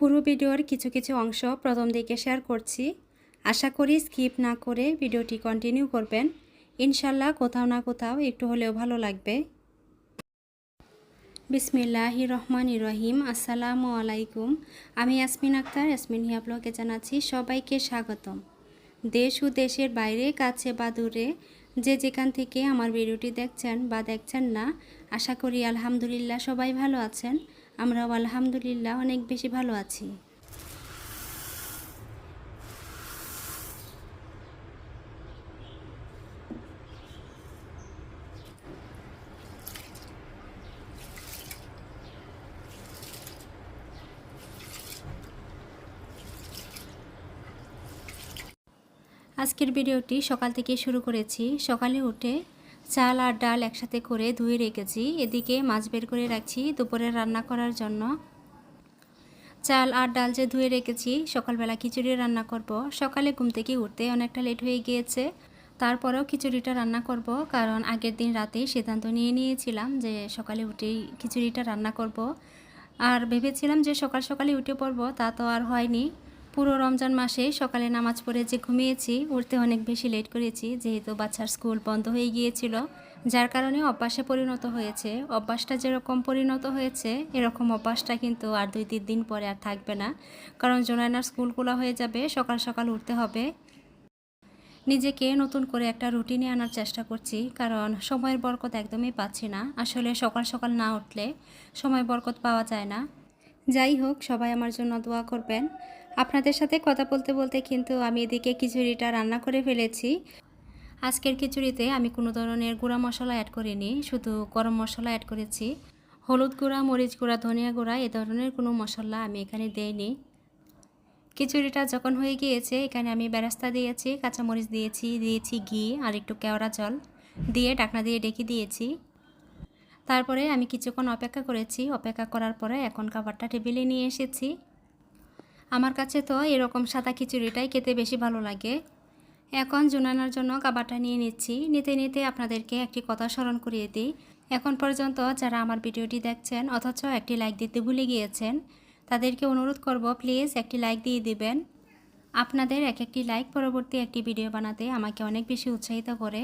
পুরো ভিডিওর কিছু কিছু অংশ প্রথম দিকে শেয়ার করছি। আশা করি স্কিপ না করে ভিডিওটি কন্টিনিউ করবেন। ইনশাল্লাহ কোথাও না কোথাও একটু হলেও ভালো লাগবে। বিসমিল্লাহ রহমান রহিম। আসসালামু আলাইকুম। আমি ইয়াসমিন আক্তার। ইয়াসমিন হিয়া ব্লগে জানাচ্ছি সবাইকে স্বাগতম। দেশ ও দেশের বাইরে, কাছে বা দূরে যে যেখান থেকে আমার ভিডিওটি দেখছেন বা দেখছেন না, আশা করি আলহামদুলিল্লাহ সবাই ভালো আছেন। আমরাও আলহামদুলিল্লাহ অনেক বেশি ভালো আছি। আজকের ভিডিওটি সকাল থেকে শুরু করেছি। সকালে উঠে চাল আর ডাল একসাথে করে ধুয়ে রেখেছি। এদিকে মাছ বের করে রাখছি দুপুরে রান্না করার জন্য। চাল আর ডাল যে ধুয়ে রেখেছি, সকালবেলা খিচুড়ি রান্না করব। সকালে ঘুম থেকে উঠতে অনেকটা লেট হয়ে গিয়েছে। তারপরেও খিচুড়িটা রান্না করব কারণ আগের দিন রাতেই সিদ্ধান্ত নিয়ে নিয়েছিলাম যে সকালে উঠেই খিচুড়িটা রান্না করব। আর ভেবেছিলাম যে সকাল সকালে উঠে পড়ব, তা তো আর হয়নি। পুরো রমজান মাসে সকালে নামাজ পড়ে যে ঘুমিয়েছি, উঠতে অনেক বেশি লেট করেছি, যেহেতু বাচ্চার স্কুল বন্ধ হয়ে গিয়েছিল, যার কারণে অভ্যাসে পরিণত হয়েছে। অভ্যাসটা যেরকম পরিণত হয়েছে, এরকম অভ্যাসটা কিন্তু আর দুই, তিন দিন পরে আর থাকবে না। কারণ জোনায়নার স্কুল খোলা হয়ে যাবে, সকাল সকাল উঠতে হবে। নিজেকে নতুন করে একটা রুটিনে আনার চেষ্টা করছি, কারণ সময়ের বরকত একদমই পাচ্ছি না। আসলে সকাল সকাল না উঠলে সময় বরকত পাওয়া যায় না। যাই হোক, সবাই আমার জন্য দোয়া করবেন। আপনাদের সাথে কথা বলতে বলতে কিন্তু আমি এদিকে খিচুড়িটা রান্না করে ফেলেছি। আজকের খিচুড়িতে আমি কোনো ধরনের গুঁড়া মশলা অ্যাড করিনি, শুধু গরম মশলা অ্যাড করেছি। হলুদ গুঁড়া, মরিচ গুঁড়া, ধনিয়া গুঁড়া, এ ধরনের কোনো মশলা আমি এখানে দেইনি। খিচুড়িটা যখন হয়ে গিয়েছে, এখানে আমি বেরাস্তা দিয়েছি, কাঁচামরিচ দিয়েছি দিয়েছি ঘি আর একটু কেওড়া জল দিয়ে ডাকনা দিয়ে ডেকে দিয়েছি। তারপরে আমি কিছুক্ষণ অপেক্ষা করেছি। অপেক্ষা করার পরে এখন খাবারটা টেবিলে নিয়ে এসেছি। আমার কাছে তো এরকম সাদা খিচুড়িটাই খেতে বেশি ভালো লাগে। এখন জুনানোর জন্য খাবারটা নিয়ে নিচ্ছি। নিতে নিতে আপনাদেরকে একটি কথা স্মরণ করিয়ে দিই। এখন পর্যন্ত যারা আমার ভিডিওটি দেখছেন অথচ একটি লাইক দিতে ভুলে গিয়েছেন, তাদেরকে অনুরোধ করব প্লিজ একটি লাইক দিয়ে দিবেন। আপনাদের এক একটি লাইক পরবর্তী একটি ভিডিও বানাতে আমাকে অনেক বেশি উৎসাহিত করে।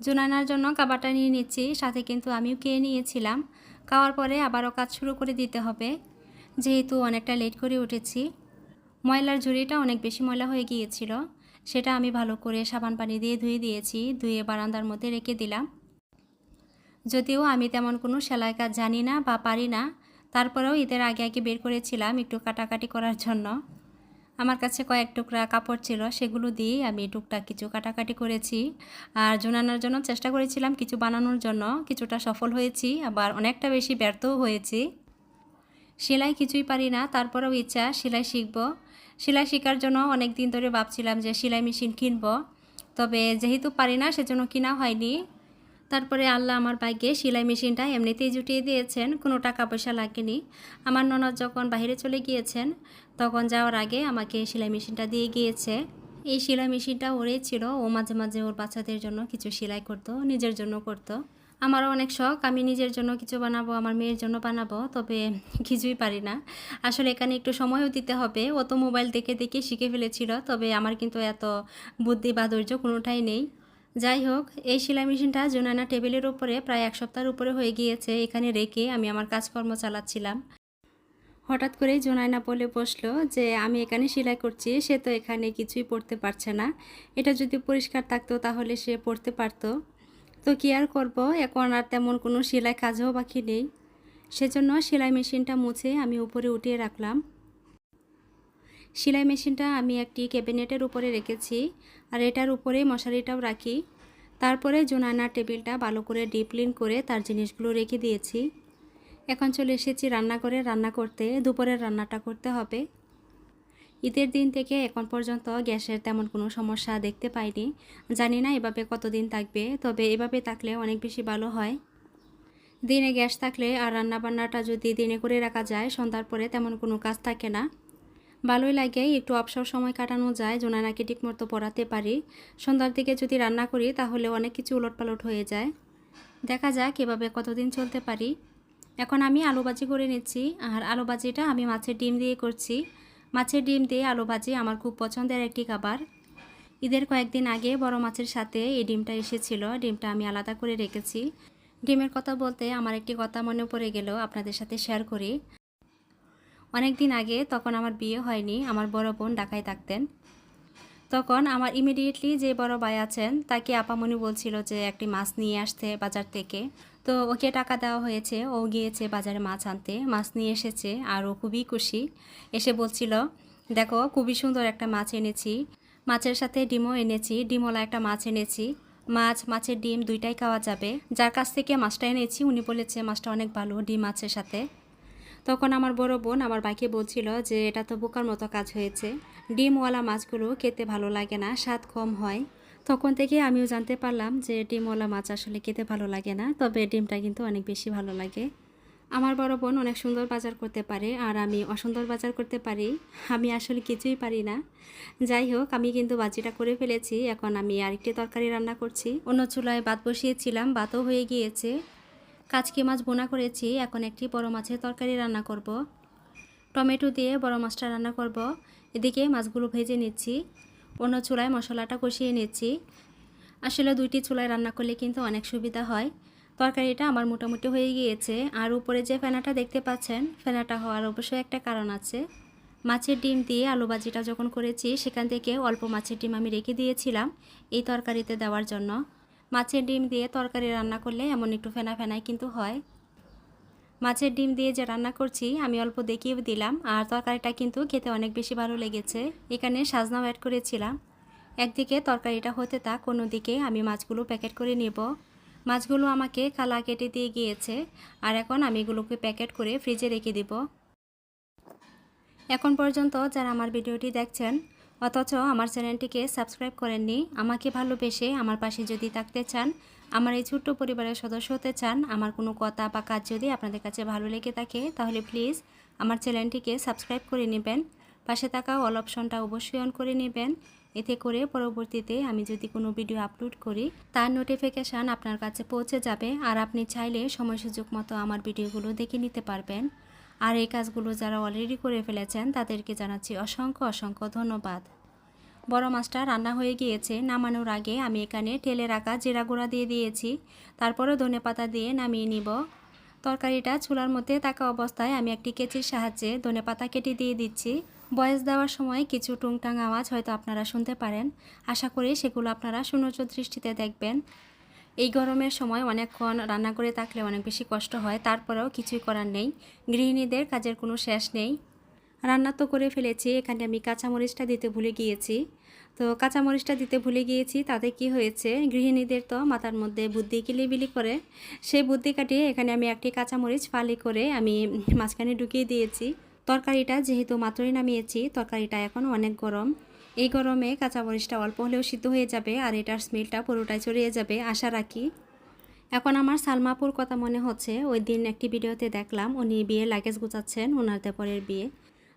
জুনানার জন্য খাবারটা নিয়ে নিচ্ছি, সাথে কিন্তু আমিও খেয়ে নিয়েছিলাম। খাওয়ার পরে আবারও কাজ শুরু করে দিতে হবে। যেহেতু অনেকটা লেট করে উঠেছি। ময়লার ঝুড়িটা অনেক বেশি ময়লা হয়ে গিয়েছিল। সেটা আমি ভালো করে সাবান পানি দিয়ে ধুয়ে দিয়েছি, ধুয়ে বারান্দার মধ্যে রেখে দিলাম। যদিও আমি তেমন কোনো সেলাই কাজ জানি না বা পারি না, তারপরেও ঈদের আগে আগে বের করেছিলাম একটু কাটাকাটি করার জন্য। আমার কাছে কয়েক টুকরা কাপড় ছিল, সেগুলো দিয়ে আমি টুকটাক কিছু কাটাকাটি করেছি। আর জোনানোর জন্য চেষ্টা করেছিলাম কিছু বানানোর জন্য, কিছুটা সফল হয়েছি, আবার অনেকটা বেশি ব্যর্থও হয়েছি। সেলাই কিছুই পারি না, তারপরেও ইচ্ছা, সেলাই শিখব। সেলাই শেখার জন্য অনেক দিন ধরে ভাবছিলাম যে সেলাই মেশিন কিনব, তবে যেহেতু পারি না, সেজন্য কিনা হয়নি। তারপরে আল্লাহ আমার ভাগ্যে সেলাই মেশিনটা এমনিতেই জুটিয়ে দিয়েছেন, কোনো টাকা পয়সা লাগেনি। আমার ননদ যখন বাইরে চলে গিয়েছেন, তখন যাওয়ার আগে আমাকে সেলাই মেশিনটা দিয়ে গিয়েছে। এই সেলাই মেশিনটা ওরেই ছিল, ও মাঝে মাঝে ওর বাচ্চাদের জন্য কিছু সেলাই করতো, নিজের জন্য করতো। আমারও অনেক শখ। আমি নিজের জন্য কিছু বানাবো, আমার মেয়ের জন্য বানাবো, তবে কিছুই পারি না। আসলে এখানে একটু সময়ও দিতে হবে। ও তো মোবাইল দেখে দেখে শিখে ফেলেছিল, তবে আমার কিন্তু এত বুদ্ধি বা ধৈর্য কোনোটাই নেই। যাই হোক, এই সেলাই মেশিনটা জোনানা টেবিলের উপরে প্রায় এক সপ্তাহের উপরে হয়ে গিয়েছে। এখানে রেখে আমি আমার কাজকর্ম চালাচ্ছিলাম। হঠাৎ করেই জোনায়না বলে বসল যে, আমি এখানে সেলাই করছি, সে তো এখানে কিছুই পড়তে পারছে না। এটা যদি পরিষ্কার থাকতো তাহলে সে পড়তে পারতো। তো কি আর করব? এখন আর তেমন কোনো সেলাই কাজও বাকি নেই। সেজন্য সেলাই মেশিনটা মুছে আমি উপরে উঠিয়ে রাখলাম। সেলাই মেশিনটা আমি একটি ক্যাবিনেটের উপরে রেখেছি আর এটার উপরে মশারিটাও রাখি। তারপরে জোনানার টেবিলটা ভালো করে ডিপ ক্লিন করে তার জিনিসগুলো রেখে দিয়েছি। এখন চলে এসেছি রান্না করে রান্না করতে, দুপুরের রান্নাটা করতে হবে। ঈদের দিন থেকে এখন পর্যন্ত গ্যাসের তেমন কোনো সমস্যা দেখতে পাইনি। জানি না এভাবে কতদিন থাকবে, তবে এভাবে থাকলে অনেক বেশি ভালো হয়। দিনে গ্যাস থাকলে আর রান্নাবান্নাটা যদি দিনে করে রাখা যায়, সন্ধ্যার পরে তেমন কোনো কাজ থাকে না। ভালোই লাগে, একটু অবসর সময় কাটানো যায়, জোনানাকে ঠিকমতো পড়াতে পারি। সন্ধ্যার দিকে যদি রান্না করি, তাহলে অনেক কিছু উলটপালট হয়ে যায়। দেখা যাক এভাবে কতদিন চলতে পারি। এখন আমি আলু ভাজি করে নিচ্ছি, আর আলু ভাজিটা আমি মাছের ডিম দিয়ে করছি। মাছের ডিম দিয়ে আলু ভাজি আমার খুব পছন্দের একটি খাবার। ঈদের কয়েকদিন আগে বড় মাছের সাথে এই ডিমটা এসেছিল। ডিমটা আমি আলাদা করে রেখেছি। ডিমের কথা বলতে আমার একটি কথা মনে পড়ে গেল, আপনাদের সাথে শেয়ার করি। অনেক দিন আগে তখন আমার বিয়ে হয়নি, আমার বড় বোন ঢাকায় থাকতেন। তখন আমার ইমিডিয়েটলি যে বড় ভাই আছেন, তাকে আপামনি বলছিল যে একটি মাছ নিয়ে আসতে বাজার থেকে। তো ওকে টাকা দেওয়া হয়েছে, ও গিয়েছে বাজারে মাছ আনতে। মাছ নিয়ে এসেছে আর ও খুবই খুশি। এসে বলছিল, দেখো, খুবই সুন্দর একটা মাছ এনেছি। মাছের সাথে ডিমও এনেছি, ডিমওয়ালা একটা মাছ এনেছি। মাছ, মাছের ডিম দুইটাই খাওয়া যাবে। যার কাছ থেকে মাছটা এনেছি, উনি বলেছে মাছটা অনেক ভালো, ডিম মাছের সাথে। তখন আমার বড় বোন আমার বাইকে বলছিল যে, এটা তো বোকার মতো কাজ হয়েছে। ডিমওয়ালা মাছগুলো খেতে ভালো লাগে না, স্বাদ কম হয়। তখন থেকে আমিও জানতে পারলাম যে, ডিমওয়ালা মাছ আসলে খেতে ভালো লাগে না, তবে ডিমটা কিন্তু অনেক বেশি ভালো লাগে। আমার বড় বোন অনেক সুন্দর বাজার করতে পারে আর আমি অসুন্দর বাজার করতে পারি। আমি আসলে কিছুই পারি না। যাই হোক, আমি কিন্তু বাজিটা করে ফেলেছি। এখন আমি আরেকটি তরকারি রান্না করছি। অন্য চুলায় ভাত বসিয়েছিলাম, ভাতও হয়ে গিয়েছে। কাচকি মাছ বোনা করেছি, এখন একটি বড় মাছের তরকারি রান্না করব। টমেটো দিয়ে বড় মাছটা রান্না করব। এদিকে মাছগুলো ভেজে নিচ্ছি। অন্য চুলায় মশলাটা কষিয়ে নিচ্ছি। আসলে দুইটি চুলায় রান্না করলে কিন্তু অনেক সুবিধা হয়। তরকারিটা আমার মোটামুটি হয়ে গিয়েছে। আর উপরে যে ফেনাটা দেখতে পাচ্ছেন, ফেনাটা হওয়ার অবশ্যই একটা কারণ আছে। মাছের ডিম দিয়ে আলু ভাজিটা যখন করেছি, সেখান থেকে অল্প মাছের ডিম আমি রেখে দিয়েছিলাম এই তরকারিতে দেওয়ার জন্য। মাছের ডিম দিয়ে তরকারি রান্না করলে এমন একটু ফেনা ফেনাই কিন্তু হয়। মাছের ডিম দিয়ে যে রান্না করছি, আমি অল্প দেখিয়ে দিলাম আর তরকারিটা কিন্তু খেতে অনেক বেশি ভালো লেগেছে। এখানে সাজনাও অ্যাড করেছিলাম। একদিকে তরকারিটা হতে থাক, অন্যদিকে আমি মাছগুলো প্যাকেট করে নেব। মাছগুলো আমাকে কালা কেটে দিয়ে গিয়েছে আর এখন আমি এগুলোকে প্যাকেট করে ফ্রিজে রেখে দেব। এখন পর্যন্ত যারা আমার ভিডিওটি দেখছেন অথচ আমার চ্যানেলটিকে সাবস্ক্রাইব করেননি। আমাকে ভালোবেসে আমার পাশে যদি থাকতে চান, আমার এই ছোট্ট পরিবারের সদস্য হতে চান, আমার কোনো কথা বা কাজ যদি আপনাদের কাছে ভালো লেগে থাকে, তাহলে প্লিজ আমার চ্যানেলটিকে সাবস্ক্রাইব করে নেবেন। পাশে থাকা অল অপশনটা অবশ্যই অন করে নেবেন। এতে করে পরবর্তীতে আমি যদি কোনো ভিডিও আপলোড করি, তার নোটিফিকেশান আপনার কাছে পৌঁছে যাবে। আর আপনি চাইলে সময় সুযোগ মতো আমার ভিডিওগুলো দেখে নিতে পারবেন। আর এই কাজগুলো যারা অলরেডি করে ফেলেছেন, তাদেরকে জানাচ্ছি অসংখ্য অসংখ্য ধন্যবাদ। বড় মাছটা রান্না হয়ে গিয়েছে, নামানোর আগে আমি এখানে টেলে রাখা জিরা গুঁড়া দিয়ে দিয়েছি তারপরে ধনে পাতা দিয়ে নামিয়ে নিব। তরকারিটা চুলার মধ্যে থাকা অবস্থায় আমি একটি কেচির সাহায্যে ধনে পাতা কেটে দিয়ে দিচ্ছি। বয়স দেওয়ার সময় কিছু টুংটাং আওয়াজ হয়তো আপনারা শুনতে পারেন। আশা করি সেগুলো আপনারা সুনজর দৃষ্টিতে দেখবেন। এই গরমের সময় অনেকক্ষণ রান্না করে থাকলে অনেক বেশি কষ্ট হয়, তারপরেও কিছুই করার নেই। গৃহিণীদের কাজের কোনো শেষ নেই। রান্না তো করে ফেলেছি, এখানে আমি কাঁচামরিচটা দিতে ভুলে গিয়েছি। তো কাঁচামরিচটা দিতে ভুলে গিয়েছি, তাতে কি হয়েছে? গৃহিণীদের তো মাথার মধ্যে বুদ্ধি কিলিবিলি করে। সেই বুদ্ধি কাটিয়ে এখানে আমি একটি কাঁচামরিচ ফালি করে আমি মাঝখানে ঢুকিয়ে দিয়েছি। তরকারিটা যেহেতু মাত্রই নামিয়েছি, তরকারিটা এখন অনেক গরম। এই গরমে কাঁচা কাঁচামরিচটা অল্প হলেও সিদ্ধ হয়ে যাবে আর এটার স্মেলটা পুরোটাই ছড়িয়ে যাবে, আশা রাখি। এখন আমার সালমাপুর কথা মনে হচ্ছে, ওই দিন একটি ভিডিওতে দেখলাম উনি বিয়ে লাগেজ গুছাচ্ছেন ওনার দেপরের বিয়ে।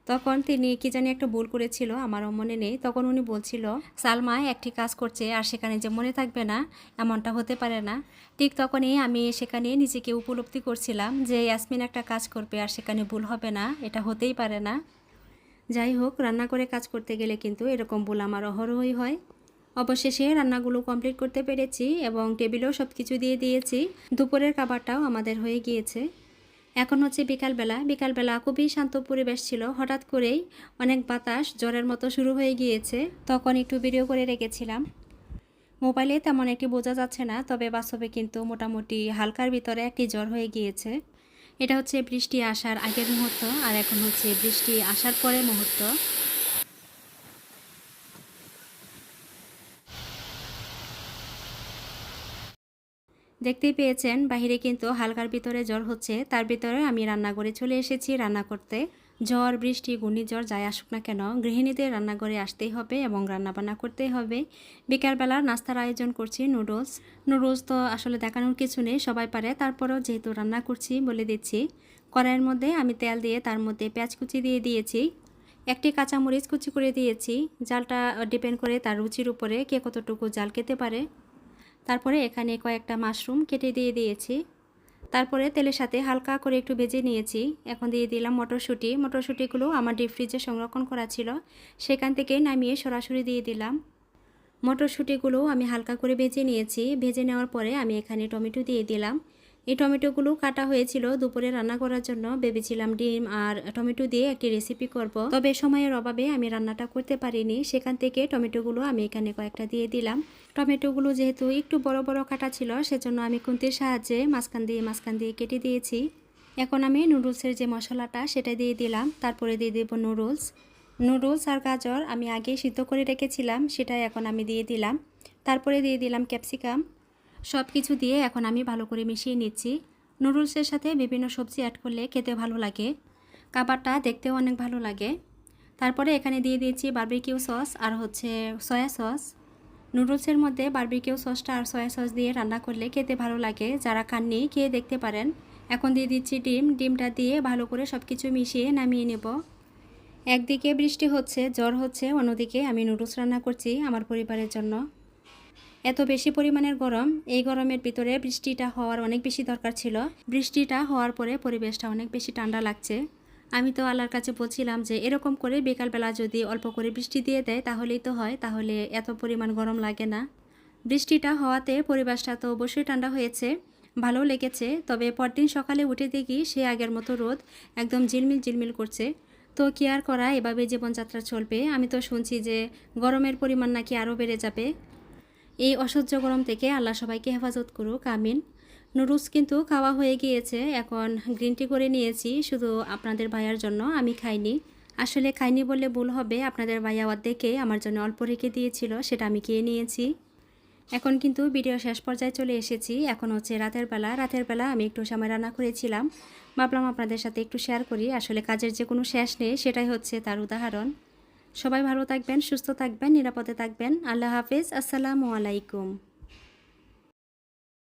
তখন তিনি কি জানি একটা ভুল করেছিল, আমারও মনে নেই। তখন উনি বলছিল, সালমা, একটি কাজ করছে আর সেখানে যে মনে থাকবে না, এমনটা হতে পারে না। ঠিক তখনই আমি সেখানে নিজেকে উপলব্ধি করছিলাম যে, ইয়াসমিন একটা কাজ করবে আর সেখানে ভুল হবে না, এটা হতেই পারে না। যাই হোক, রান্না করে কাজ করতে গেলে কিন্তু এরকম ভুল আমার অহরহই হয়। অবশেষে রান্নাগুলো কমপ্লিট করতে পেরেছি এবং টেবিলেও সব কিছু দিয়ে দিয়েছি। দুপুরের খাবারটাও আমাদের হয়ে গিয়েছে। এখন হচ্ছে বিকালবেলা। বিকালবেলা খুবই শান্ত পরিবেশ ছিল। হঠাৎ করেই অনেক বাতাস, জ্বরের মতো শুরু হয়ে গিয়েছে। তখন একটু ভিডিও করে রেখেছিলাম। মোবাইলে তেমন একটি বোঝা যাচ্ছে না, তবে বাস্তবে কিন্তু মোটামুটি হালকার ভিতরে একটি জ্বর হয়ে গিয়েছে। এটা হচ্ছে বৃষ্টি আসার আগের মুহূর্ত আর এখন হচ্ছে বৃষ্টি আসার পরে মুহূর্ত। দেখতেই পেয়েছেন, বাহিরে কিন্তু হালকার ভিতরে জ্বর হচ্ছে, তার ভিতরে আমি রান্না করে চলে এসেছি রান্না করতে। ঝড় বৃষ্টি, ঘূর্ণিঝড় যাই আসুক না কেন, গৃহিণীদের রান্নাঘরে আসতেই হবে এবং রান্নাবান্না করতেই হবে। বিকালবেলা নাস্তার আয়োজন করছি, নুডলস। নুডলস তো আসলে দেখানোর কিছু নেই, সবাই পারে। তারপরেও যেহেতু রান্না করছি বলে দিচ্ছি, কড়াইয়ের মধ্যে আমি তেল দিয়ে তার মধ্যে পেঁয়াজ কুচি দিয়ে দিয়েছি। একটি কাঁচামরিচ কুচি করে দিয়েছি, জালটা ডিপেন্ড করে তার রুচির উপরে কে কতটুকু জাল খেতে পারে। তারপরে এখানে কয়েকটা মাশরুম কেটে দিয়ে দিয়েছি। তারপরে তেলের সাথে হালকা করে একটু ভেজে নিয়েছি। এখন দিয়ে দিলাম মটরশুঁটি। মটরশুঁটিগুলো আমার ডিপ ফ্রিজে সংরক্ষণ করা ছিল। সেখান থেকে নামিয়ে সরাসরি দিয়ে দিলাম। মটরশুঁটিগুলো আমি হালকা করে ভেজে নিয়েছি। ভেজে নেওয়ার পরে আমি এখানে টমেটো দিয়ে দিলাম। এই টমেটোগুলো কাটা হয়েছিল দুপুরে রান্না করার জন্য। ভেবেছিলাম ডিম আর টমেটো দিয়ে একটি রেসিপি করব। তবে সময়ের অভাবে আমি রান্নাটা করতে পারিনি। সেখান থেকে টমেটোগুলো আমি এখানে কয়েকটা দিয়ে দিলাম। টমেটোগুলো যেহেতু একটু বড় বড় কাটা ছিল, সেজন্য আমি খুন্তির সাহায্যে মাঝখান দিয়ে মাঝখান দিয়ে কেটে দিয়েছি। এখন আমি নুডলসের যে মশলাটা, সেটা দিয়ে দিলাম। তারপরে দিয়ে দেবো নুডলস। নুডলস আর গাজর আমি আগে সিদ্ধ করে রেখেছিলাম, সেটা এখন আমি দিয়ে দিলাম। তারপরে দিয়ে দিলাম ক্যাপসিকাম। সব কিছু দিয়ে এখন আমি ভালো করে মিশিয়ে নিচ্ছি। নুডলসের সাথে বিভিন্ন সবজি অ্যাড করলে খেতে ভালো লাগে। খাবারটা দেখতেও অনেক ভালো লাগে। তারপরে এখানে দিয়ে দিয়েছি বার্বিকিউ সস আর হচ্ছে সয়া সস নুডলসের মধ্যে বার্বিকিউ সসটা আর সয়া সস দিয়ে রান্না করলে খেতে ভালো লাগে। যারা খাননি, খেয়ে দেখতে পারেন। এখন দিয়ে দিচ্ছি ডিম। ডিমটা দিয়ে ভালো করে সব কিছু মিশিয়ে নামিয়ে নেব। একদিকে বৃষ্টি হচ্ছে, জ্বর হচ্ছে, অন্যদিকে আমি নুডলস রান্না করছি আমার পরিবারের জন্য। এত বেশি পরিমাণের গরম, এই গরমের ভিতরে বৃষ্টিটা হওয়ার অনেক বেশি দরকার ছিল। বৃষ্টিটা হওয়ার পরে পরিবেশটা অনেক বেশি ঠান্ডা লাগছে। আমি তো আল্লাহর কাছে বলছিলাম যে, এরকম করে বিকালবেলা যদি অল্প করে বৃষ্টি দিয়ে দেয়, তাহলেই তো হয়। তাহলে এত পরিমাণ গরম লাগে না। বৃষ্টিটা হওয়াতে পরিবেশটা তো অবশ্যই ঠান্ডা হয়েছে, ভালো লেগেছে। তবে পরদিন সকালে উঠে দেখি সে আগের মতো রোদ একদম ঝিলমিল ঝিলমিল করছে। তো কি আর করা, এভাবে জীবনযাত্রা চলবে? আমি তো শুনছি যে গরমের পরিমাণ নাকি আরও বেড়ে যাবে। এই অসহ্য গরম থেকে আল্লাহ সবাইকে হেফাজত করুক, আমিন। নুডলস কিন্তু খাওয়া হয়ে গিয়েছে, এখন গ্রিন টি করে নিয়েছি, শুধু আপনাদের ভাইয়ার জন্য আমি খাইনি। আসলে খাইনি বললে ভুল হবে, আপনাদের ভাইয়া দেখে আমার জন্য অল্প রেখে দিয়েছিল, সেটা আমি খেয়ে নিয়েছি। এখন কিন্তু ভিডিও শেষ পর্যায়ে চলে এসেছি, এখন হচ্ছে রাতের বেলা। রাতের বেলা আমি একটু সময় রান্না করেছিলাম, ভাবলাম আপনাদের সাথে একটু শেয়ার করি। আসলে কাজের যে কোনো শেষ নেই, সেটাই হচ্ছে তার উদাহরণ। সবাই ভালো থাকবেন সুস্থ থাকবেন নিরাপদে থাকবেন। আল্লাহ হাফিজ আসসালামু আলাইকুম।